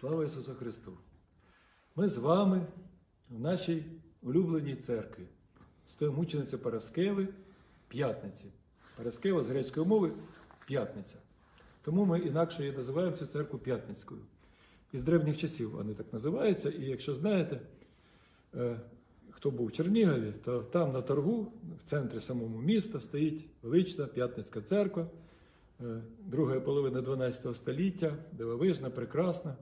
Слава Ісусу Христу! Ми з вами в нашій улюбленій церкві. Стоїмо мучениця Параскеви П'ятниці. Параскева з грецької мови п'ятниця. Тому ми інакше її називаємо цю церкву П'ятницькою. Із древніх часів вони так називаються. І якщо знаєте, е, хто був в Чернігові, то там на торгу, в центрі самого міста, стоїть велична П'ятницька церква, е, друга половина 12 століття, дивовижна, прекрасна.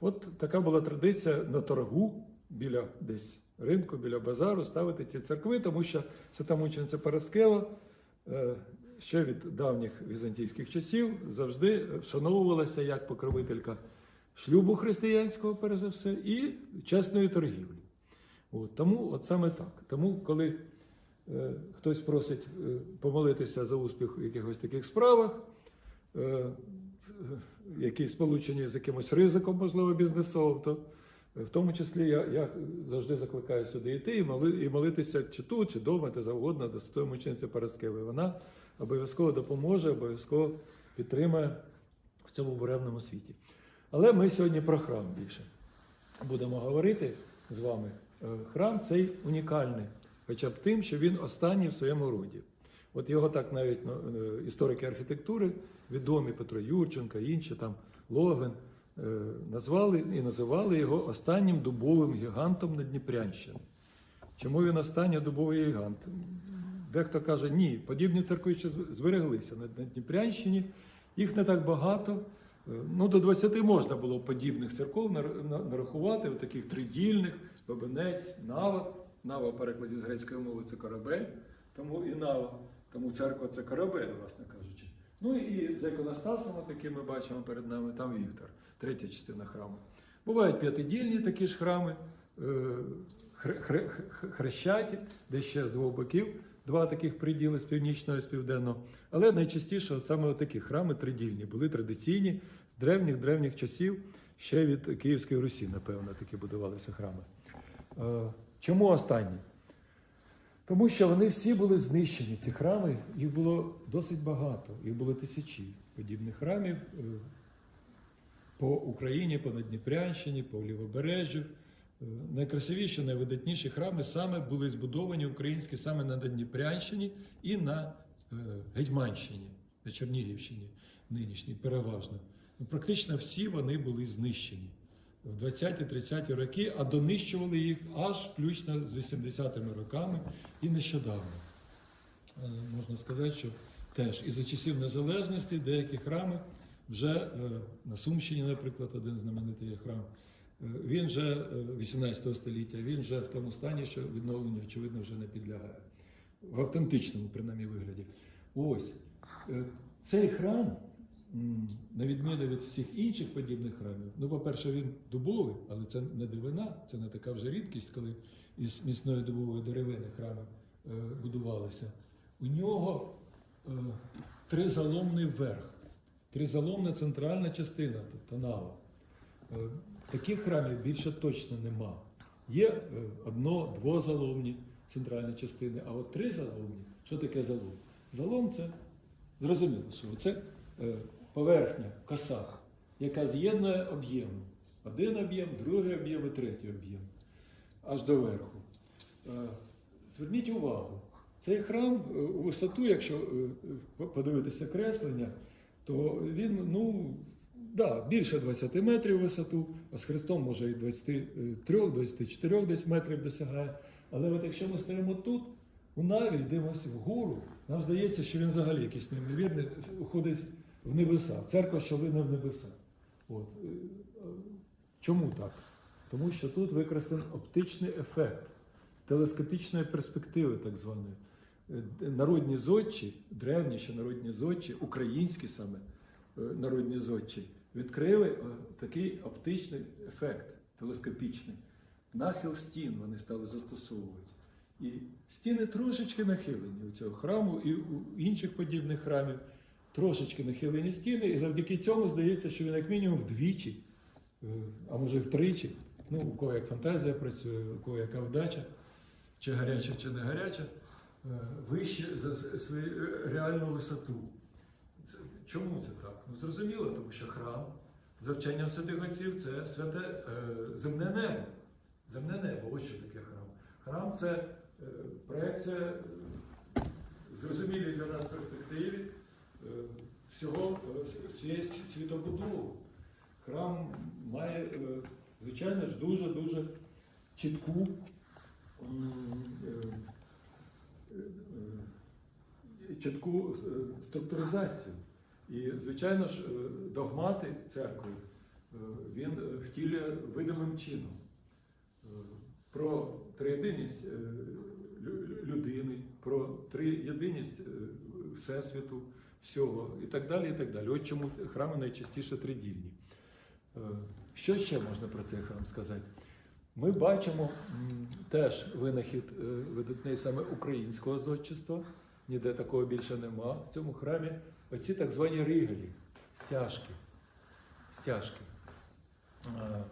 От така була традиція на торгу біля десь ринку, біля базару ставити ці церкви, тому що свята мучениця Параскева е, ще від давніх візантійських часів завжди вшановувалася як покровителька шлюбу християнського, перш за все, і чесної торгівлі. От, тому от саме так. Тому, коли е, хтось просить е, помолитися за успіх у якихось таких справах, е, які сполучені з якимось ризиком, можливо, бізнесовим, то е, в тому числі я, я завжди закликаю сюди йти і, моли, і молитися чи тут, чи вдома, де завгодно, до Святої мучениці Параскеви. Вона обов'язково допоможе, обов'язково підтримає в цьому буремному світі. Але ми сьогодні про храм більше будемо говорити з вами. Е, Храм цей унікальний, хоча б тим, що він останній в своєму роді. От його так навіть ну, е, історики архітектури, відомі Петро Юрченко, інші там Логвин, е, назвали і називали його останнім дубовим гігантом на Дніпрянщині. Чому він останній дубовий гігант? Дехто каже, ні, подібні церкви ще збереглися на на Дніпрянщині, їх не так багато. Е, Ну, до 20 можна було подібних церков нарахувати, таких тридільних, Бабинець, Нава. Нава в перекладі з грецької мови це корабель, тому і Нава, тому церква це корабель, власне кажучи. Ну і за іконостасами, такі ми бачимо перед нами, там Віктор, третя частина храму. Бувають п'ятидільні такі ж храми, е, хре- хре- хре- хрещаті, де ще з двох боків два таких приділи з північного і з південного. Але найчастіше саме такі храми тридільні були традиційні з древніх древніх часів, ще від Київської Русі, напевно, такі будувалися храми. Е, Чому останні? Тому що вони всі були знищені, ці храми, їх було досить багато, їх було тисячі подібних храмів е, по Україні, по Надніпрянщині, по Лівобережжю. Е, Найкрасивіші, найвидатніші храми саме були збудовані українські саме на Надніпрянщині і на е, Гетьманщині, на Чернігівщині нинішній, переважно. Ну, практично всі вони були знищені в 20-30 роки, а донищували їх аж включно з 80-ми роками і нещодавно. Е, Можна сказати, що теж і за часів незалежності деякі храми вже е, на Сумщині, наприклад, один знаменитий храм. е, Він вже е, 18 століття, він вже в тому стані, що відновленню, очевидно, вже не підлягає. В автентичному, принаймні, вигляді. Ось цей храм, на відміну від всіх інших подібних храмів, ну, по-перше, він дубовий, але це не дивина, це не така вже рідкість, коли із міцної дубової деревини храми е, будувалися. У нього е, тризаломний верх, тризаломна центральна частина, тобто нава. Е, Таких храмів більше точно нема. Є е, одно, двозаломні центральні частини, а от тризаломні, що таке залом? Залом це зрозуміло, що це е, поверхня, коса, яка з'єднує об'єм. Один об'єм, другий об'єм і третій об'єм. Аж до верху. Е, Зверніть увагу, цей храм е, у висоту, якщо е, подивитися креслення, то він ну, да, більше 20 метрів висоту, а з Христом може і 23-24 десь метрів досягає. Але от якщо ми стоїмо тут, у Наві йдемося вгору, нам здається, що він взагалі якийсь неймовірний, уходить в небеса. Церква, що лине в небеса. От. е, е, Чому так? Тому що тут використаний оптичний ефект телескопічної перспективи, так званої. Е, Народні зодчі, древні ще народні зодчі, українські саме народні зодчі, відкрили такий оптичний ефект телескопічний. Нахил стін вони стали застосовувати. І стіни трошечки нахилені у цього храму і у інших подібних храмів. Трошечки нахилені стіни, і завдяки цьому здається, що він як мінімум вдвічі, е, а може втричі. Ну, у кого як фантазія працює, у кого яка вдача, чи гаряча, чи не гаряча, е, вище за свою е, реальну висоту. Чому це так? Ну зрозуміло, тому що храм За вченням святих отців це святе земне небо. Земне небо, ось що таке храм. Храм це проекція зрозумілій для нас перспективі всього е, с- всієї с- світобудови. Храм має, е, звичайно ж, дуже-дуже чітку е, е, е, чітку е, структуризацію. І, звичайно ж, е, догмати церкви е, він е, втілює видимим чином. Е, Про триєдиність е, лю- лю- людини, про триєдиність е, Всесвіту, всього і так далі. і так далі. От чому храми найчастіше тридільні. Е, Що ще можна про цей храм сказати? Ми бачимо теж винахід е, видатний саме українського зодчества. Ніде такого більше нема в цьому храмі. Оці так звані ригелі, стяжки. стяжки. Е,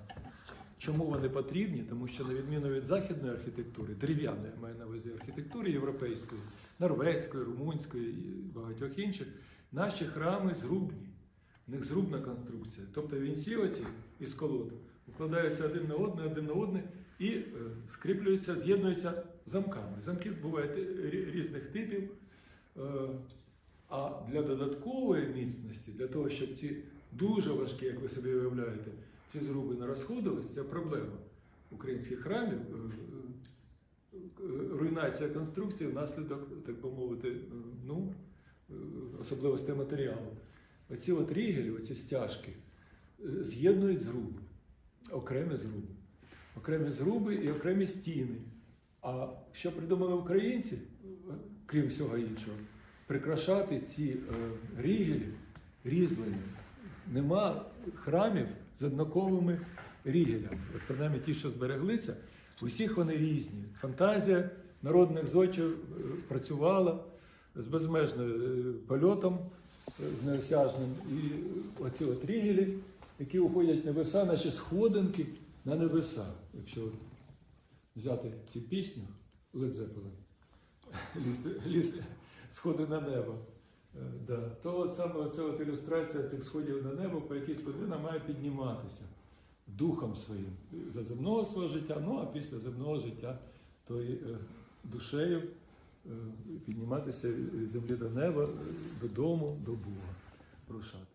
Чому вони потрібні? Тому що, на відміну від західної архітектури, дерев'яної маю на увазі архітектури європейської, норвезької, румунської і багатьох інших, наші храми зрубні. В них зрубна конструкція. Тобто вінці оці із колод укладаються один на одне, один на одне і е, скріплюються, з'єднуються замками. Замки бувають різних типів. Е, а для додаткової міцності, для того, щоб ці дуже важкі, як ви собі уявляєте, ці зруби не розходились, це проблема українських храмів. Е, Руйнація конструкції внаслідок, так би мовити, е, ну, е, особливостей матеріалу. Оці от рігелі, оці стяжки, з'єднують зруби, окремі зруби. Окремі зруби і окремі стіни. А що придумали українці, крім всього іншого, прикрашати ці рігелі різьбленням. Нема храмів з однаковими рігелями. От принаймні ті, що збереглися, усіх вони різні. Фантазія народних зодчів е, працювала з безмежним е, польотом, е, з неосяжним. І оці от рігелі, які уходять небеса, наче сходинки на небеса. Якщо взяти цю пісню Led ліз, сходи на небо. Да. То от саме оця от ілюстрація цих сходів на небо, по яких людина має підніматися духом своїм за земного свого життя, ну а після земного життя, то і е, душею е, підніматися від землі до неба, додому, до Бога, рушати.